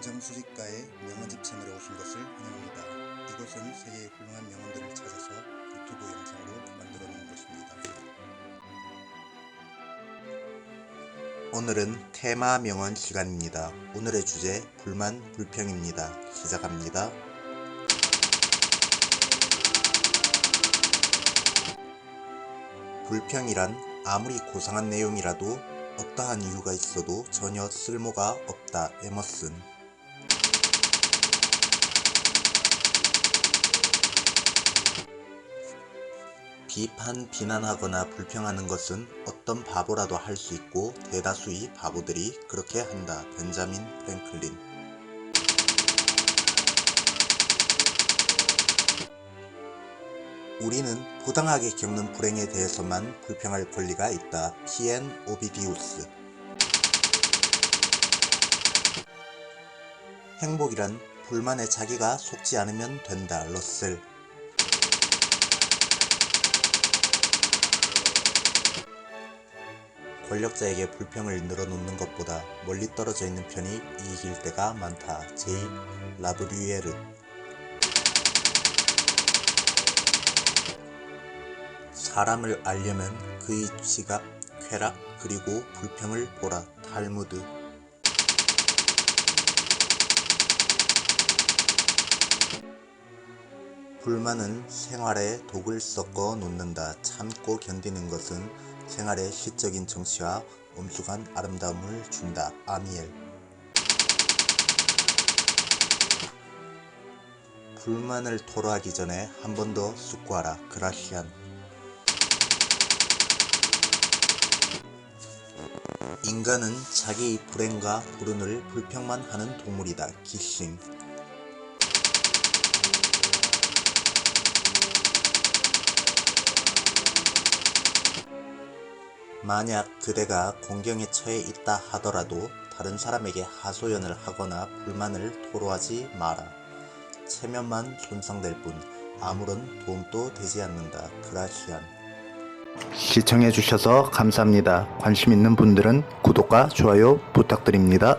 원정수집가의 명언집 채널에 오신 것을 환영합니다. 이곳은 세계의 훌륭한 명언들을 찾아서 유튜브 영상으로 만들어 놓은 곳입니다. 오늘은 테마 명언 시간입니다. 오늘의 주제 불만 불평입니다. 시작합니다. 불평이란 아무리 고상한 내용이라도 어떠한 이유가 있어도 전혀 쓸모가 없다. 에머슨. 비판, 비난하거나 불평하는 것은 어떤 바보라도 할 수 있고 대다수의 바보들이 그렇게 한다. 벤자민 프랭클린. 우리는 부당하게 겪는 불행에 대해서만 불평할 권리가 있다. 피엔 오비디우스. 행복이란 불만에 자기가 속지 않으면 된다. 러셀. 권력자에게 불평을 늘어놓는 것보다 멀리 떨어져 있는 편이 이익일 때가 많다. 제이 라브류에르. 사람을 알려면 그의 지각, 쾌락, 그리고 불평을 보라. 탈무드. 불만은 생활에 독을 섞어 놓는다. 참고 견디는 것은 생활에 시적인 정치와 엄숙한 아름다움을 준다. 아미엘. 불만을 토로하기 전에 한 번 더 숙고하라. 그라시안. 인간은 자기의 불행과 불운을 불평만 하는 동물이다. 기싱. 만약 그대가 공경에 처해 있다 하더라도 다른 사람에게 하소연을 하거나 불만을 토로하지 마라. 체면만 손상될 뿐 아무런 도움도 되지 않는다. 그라시안. 시청해주셔서 감사합니다. 관심 있는 분들은 구독과 좋아요 부탁드립니다.